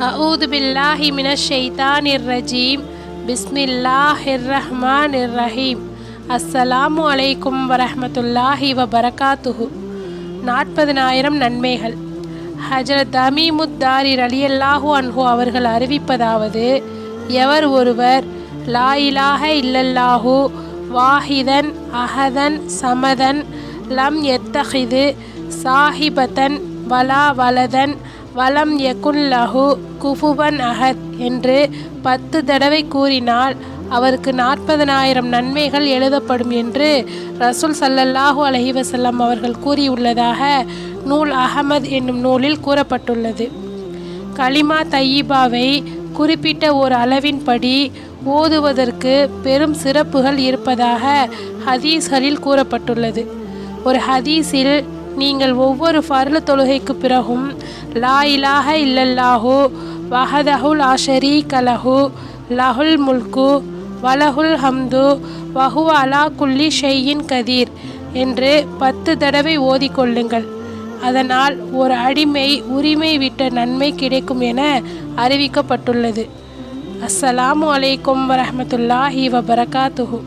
أعوذ بالله من الشيطان الرجيم بسم الله الرحمن الرحيم அஸ்ஸலாமு அலைக்கும் வரஹ்மத்துல்லாஹி வபரகாத்துஹு நாற்பதனாயிரம் நன்மைகள் ஹஜரத் தமீமுத்தாரி ரலியல்லாஹு அன்ஹு அவர்கள் அறிவிப்பதாவது எவர் ஒருவர் லா இலாஹ இல்லல்லாஹு வாஹிதன் அஹதன் சமதன் லம் எத்தஹிது சாஹிபத்தன் வலா வலதன் வலம் யகுன் லஹு குஃபுவன் அஹத் என்று பத்து தடவை கூறினால் அவருக்கு நாற்பதனாயிரம் நன்மைகள் எழுதப்படும் என்று ரசூல் சல்லல்லாஹு அலைஹி வஸல்லம் அவர்கள் கூறியுள்ளதாக நூல் அகமது என்னும் நூலில் கூறப்பட்டுள்ளது. கலிமா தையீபாவை குறிப்பிட்ட ஒரு அளவின்படி ஓதுவதற்கு பெரும் சிறப்புகள் இருப்பதாக ஹதீஸ்களில் கூறப்பட்டுள்ளது. ஒரு ஹதீஸில் நீங்கள் ஒவ்வொரு பருள தொழுகைக்கு பிறகும் லா இலாஹ இல்லல்லாஹு வஹதஹுல் ஆஷரி கலஹு லஹுல் முல்கு வலஹுல் ஹம்து வஹு அலா குல்லி ஷெய்யின் கதீர் என்று பத்து தடவை ஓதிக்கொள்ளுங்கள் அதனால் ஒரு அடிமை உரிமை விட்ட நன்மை கிடைக்கும் என அறிவிக்கப்பட்டுள்ளது. அஸ்ஸலாமு அலைக்கும் வரமத்துல்லாஹி வபரகாத்துஹூ.